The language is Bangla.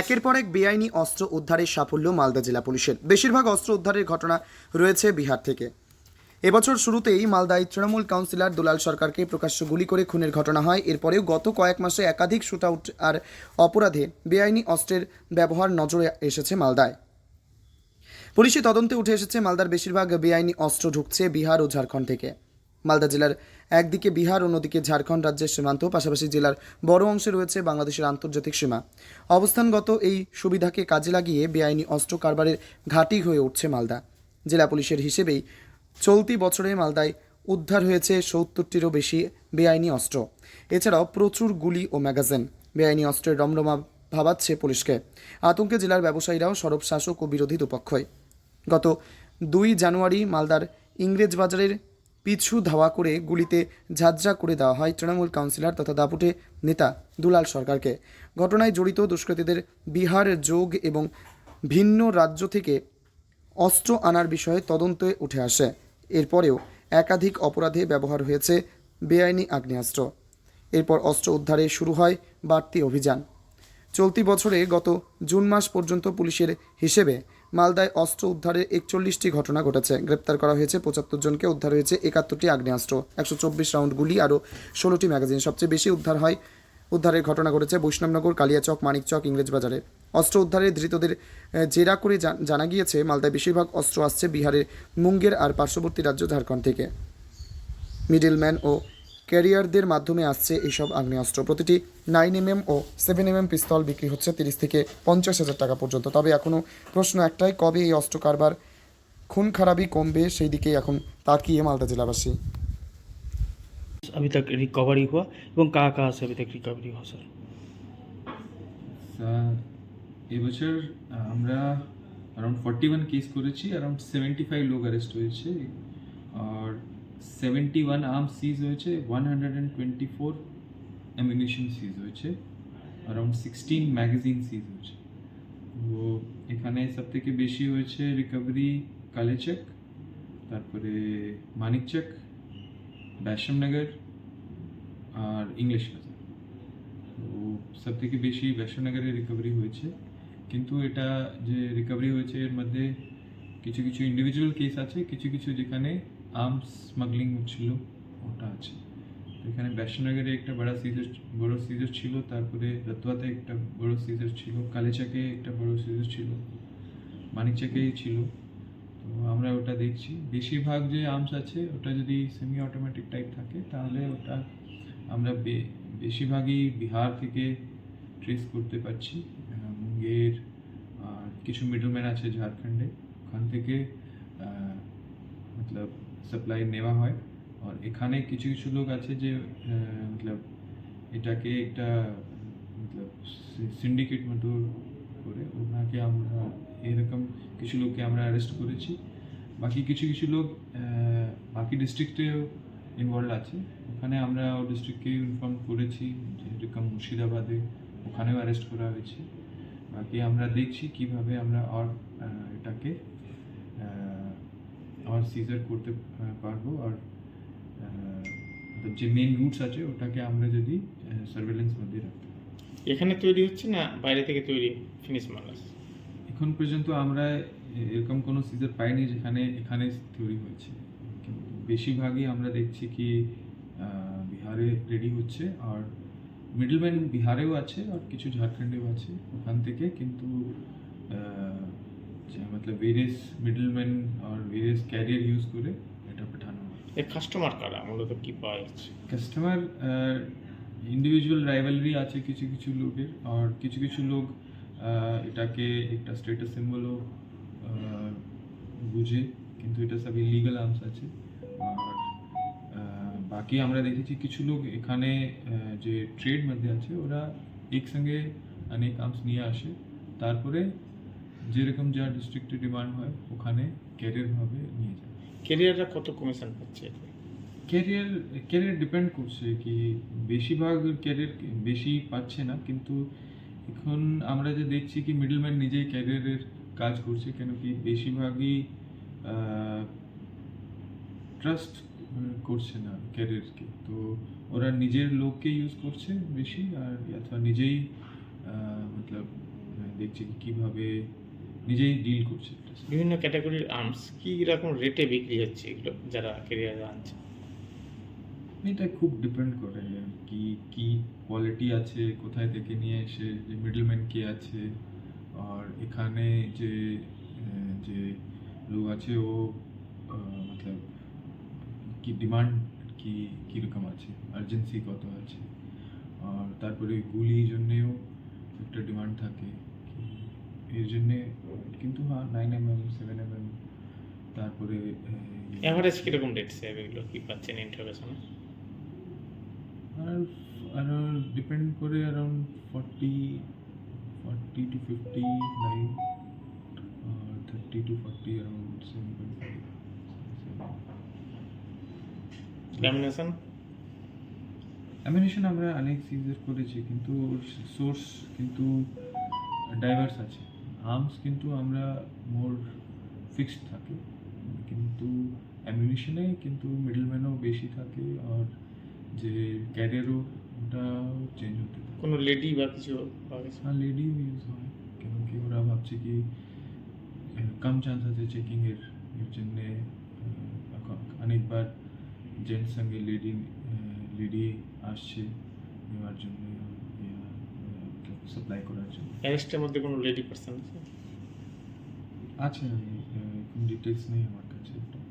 একের পর এক বেআইনি অস্ত্র উদ্ধারের সাফল্য মালদা জেলা পুলিশের। বেশিরভাগ অস্ত্র উদ্ধারের ঘটনা রয়েছে বিহার থেকে। এবছর শুরুতেই মালদায় তৃণমূল কাউন্সিলর দুলাল সরকারকে প্রকাশ্য গুলি করে খুনের ঘটনা হয়। এরপরেও গত কয়েক মাসে একাধিক শুটআউট আর অপরাধে বেআইনি অস্ত্রের ব্যবহার নজরে এসেছে মালদায়। পুলিশি তদন্তে উঠে এসেছে মালদার বেশিরভাগ বেআইনি অস্ত্র ঢুকছে বিহার ও ঝাড়খণ্ড থেকে। মালদা জেলার একদিকে বিহার, অন্যদিকে ঝাড়খণ্ড রাজ্যের সীমান্ত, পাশাপাশি জেলার বড় অংশে রয়েছে বাংলাদেশের আন্তর্জাতিক সীমা। অবস্থানগত এই সুবিধাকে কাজে লাগিয়ে বেআইনি অস্ত্র কারবারের ঘাঁটি হয়ে উঠছে মালদা। জেলা পুলিশের হিসেবেই চলতি বছরে মালদায় উদ্ধার হয়েছে সত্তরটিরও বেশি বেআইনি অস্ত্র। এছাড়াও প্রচুর গুলি ও ম্যাগাজিন। বেআইনি অস্ত্রের রমরমা ভাবাচ্ছে পুলিশকে। আতঙ্কে জেলার ব্যবসায়ীরাও সরব শাসক ও বিরোধী দুপক্ষই। গত দুই জানুয়ারি মালদার ইংরেজ বাজারের পিছু ধাওয়া করে গুলিতে ঝাঁঝরা করে দেওয়া হয় তৃণমূল কাউন্সিলর তথা দাপুটে নেতা দুলাল সরকারকে। ঘটনায় জড়িত দুষ্কৃতীদের বিহার, যোগ এবং ভিন্ন রাজ্য থেকে অস্ত্র আনার বিষয়ে তদন্তে উঠে আসে। এরপরেও একাধিক অপরাধে ব্যবহার হয়েছে বেআইনি আগ্নেয়াস্ত্র। এরপর অস্ত্র উদ্ধারে শুরু হয় বাড়তি অভিযান। চলতি বছরে গত জুন মাস পর্যন্ত পুলিশের হিসেবে মালদায় অস্ত্র উদ্ধারের একচল্লিশটি ঘটনা ঘটেছে। গ্রেপ্তার করা হয়েছে পঁচাত্তর জনকে, উদ্ধার হয়েছে একাত্তরটি আগ্নেয়াস্ত্র, একশো চব্বিশ রাউন্ড গুলি আরও ষোলোটি ম্যাগাজিন। সবচেয়ে বেশি উদ্ধার হয়, উদ্ধারের ঘটনা ঘটেছে বৈষ্ণবনগর, কালিয়াচক, মানিকচক ইংরেজবাজারে অস্ত্র উদ্ধারে ধৃতদের জেরা করে জানা গিয়েছে, মালদায় বেশিরভাগ অস্ত্র আসছে বিহারের মুঙ্গের আর পার্শ্ববর্তী রাজ্য ঝাড়খণ্ড থেকে। মিডলম্যান ও ক্যারিয়ারদের মাধ্যমে আসছে এইসব আগ্নেয়াস্ত্র প্রতিটি নাইন এমএম ও সেভেন এমএম পিস্তল বিক্রি হচ্ছে তিরিশ থেকে পঞ্চাশ হাজার টাকা পর্যন্ত তবে এখনও প্রশ্ন একটাই কবে এই অস্ত্র কারবার খুন খারাপই কমবে সেই দিকেই এখন তাকিয়ে মালদা জেলাবাসী अभी तक रिकवरी हुआ এবং कहाँ कहाँ से अभी तक रिकवरी हुआ सर স্যার এবছর আহ, আমরা অ্যারাউন্ড ফর্টি ওয়ান কেস করেছি অ্যারাউন্ড সেভেন্টি ফাইভ লোক অ্যারেস্ট হয়েছে আর সেভেন্টি ওয়ান আর্ম সিজ হয়েছে one hundred and twenty four ammunition seize হয়েছে অ্যারাউন্ড সিক্সটিন ম্যাগাজিন সিজ হয়েছে। তো এখানে সব থেকে বেশি হয়েছে রিকভারি কালেচক তারপরে মানিকচক ব্যাসমনগর আর ইংলিশ বাজার তো সব থেকে বেশি বৈশ্বনগরে রিকভারি হয়েছে। কিন্তু এটা যে রিকভারি হয়েছে এর মধ্যে কিছু কিছু ইন্ডিভিজুয়াল কেস আছে, কিছু কিছু যেখানে আর্মস স্মাগলিং ছিল, ওটা আছে। তো এখানে বৈশ্বনগরে একটা বড় সিজার বড় সিজার ছিল, তারপরে রতুয়াতে একটা বড় সিজার ছিল, কালেচাকে একটা বড় সিজার ছিল, মানিকচাকেই ছিল। তো আমরা ওটা দেখছি। বেশিরভাগ যে আর্মস আছে, ওটা যদি সেমি অটোমেটিক টাইপ থাকে, তাহলে ওটা আমরা বেশিরভাগই বিহার থেকে ট্রেস করতে পারছি। মুঙ্গের, আর কিছু মিডলম্যান আছে ঝাড়খণ্ডে। ওখান থেকে মতলব সাপ্লাই নেওয়া হয়। আর এখানে কিছু কিছু লোক আছে যে মতলব এটাকে একটা, মতলব সিন্ডিকেট মতো করে ওনাকে আমরা, এরকম কিছু লোককে আমরা অ্যারেস্ট করেছি। বাকি কিছু কিছু লোক বাকি ডিস্ট্রিক্টেও ইনভলভ আছে। ওখানে আমরা ডিস্ট্রিক্টকে ইনফর্ম করেছি যেরকম মুর্শিদাবাদে ওখানেও অ্যারেস্ট করা হয়েছে। বাকি আমরা দেখছি কীভাবে আমরা আর এটাকে আহ, আর সিজার করতে পারব আর যে মেন রুটস আছে ওটাকে আমরা যদি সার্ভেলেন্স মধ্যে রাখতে। এখানে তৈরি হচ্ছে না বাইরে থেকে তৈরি ফিনিশ মাল আছে? এখন পর্যন্ত আমরা এরকম কোনো সিজার পাইনি যেখানে এখানে তৈরি হয়েছে কিন্তু বেশিরভাগই আমরা দেখছি কি বিহারে রেডি হচ্ছে আর মিডলম্যান বিহারেও আছে আর কিছু ঝাড়খণ্ডেও আছে ওখান থেকে কিন্তু আহ, যে ভেরিয়াস মিডলম্যান আর ভেরিয়াস ক্যারিয়ার ইউজ করে এটা পাঠানো হয়। এর কাস্টমার কারা? মূলত কি পাওয়া যাচ্ছে কাস্টমার ইন্ডিভিজুয়াল রাইভালরি আছে কিছু কিছু লোকের আর কিছু কিছু লোক এটাকে একটা স্টেটাস সিম্বলও বুঝে কিন্তু এটা সব ইলিগাল আর্মস আছে। আর বাকি আমরা দেখেছি কিছু লোক এখানে যে ট্রেড মধ্যে আছে ওরা একসঙ্গে অনেক আর্মস নিয়ে আসে। তারপরে যেরকম যা ডিস্ট্রিক্টে ডিমান্ড হয় ওখানে ক্যারিয়ারভাবে নিয়ে যায় কেরিয়াররা কত কমিশন পাচ্ছে? ক্যারিয়ার ক্যারিয়ার ডিপেন্ড করছে কি বেশিরভাগ ক্যারিয়ার বেশি পাচ্ছে না কিন্তু এখন আমরা যে দেখছি কি মিডলম্যান নিজেই ক্যারিয়ারের কাজ করছে কেন কি বেশিরভাগই ট্রাস্ট করছে না ক্যারিয়ারকে তো ওরা নিজের লোককে ইউজ করছে বেশি আর অথবা নিজেই মতলব দেখছি কীভাবে নিজেই ডিল করছে বিভিন্ন ক্যাটাগরির আর্মস কী রকম রেটে বিক্রি হচ্ছে এগুলো যারা কেরিয়ারে আনছে? এটা খুব ডিপেন্ড করে কি কি কোয়ালিটি আছে কোথায় থেকে নিয়ে এসে যে মিডলম্যান কে আছে আর এখানে যে যে লোক আছে ও মতলব কি ডিমান্ড কি কীরকম আছে আর্জেন্সি কত আছে আর তারপরে গুলির জন্যেও একটা ডিমান্ড থাকে। এর জন্যে কিন্তু হ্যাঁ nine M M seven M M তারপরে অ্যাভারেজ কীরকম রেট স্যার এগুলো কী পাচ্ছেন ইন্টারভেশনে আর আর ডিপেন্ড করে around forty forty two fifty nine thirty two forty around seven point five lamination ammunition আমরা অনেক সিজের করেছি কিন্তু সোর্স কিন্তু ডাইভার্স আছে। আর্মস কিন্তু আমরা মোর ফিক্সড থাকে। কিন্তু অ্যামিউনিশনে কিন্তু মিডলম্যানও বেশি থাকে আর যে ক্যারিয়ারও ওটা চেঞ্জ হতে থাকে। কোনো লেডি বা কিছু হ্যাঁ লেডি ইউজ হয়। কেন কি ওরা ভাবছে কি কম চান্স আছে চেকিংয়ের এর জন্যে অনেকবার জেন্টস সঙ্গে লেডি লেডি আসছে নেওয়ার জন্য সাপ্লাই করার জন্য। অ্যারেস্টের মধ্যে কোনো লেডি পার্সন আছে? আছে কোনো ডিটেলস নেই আমার কাছে।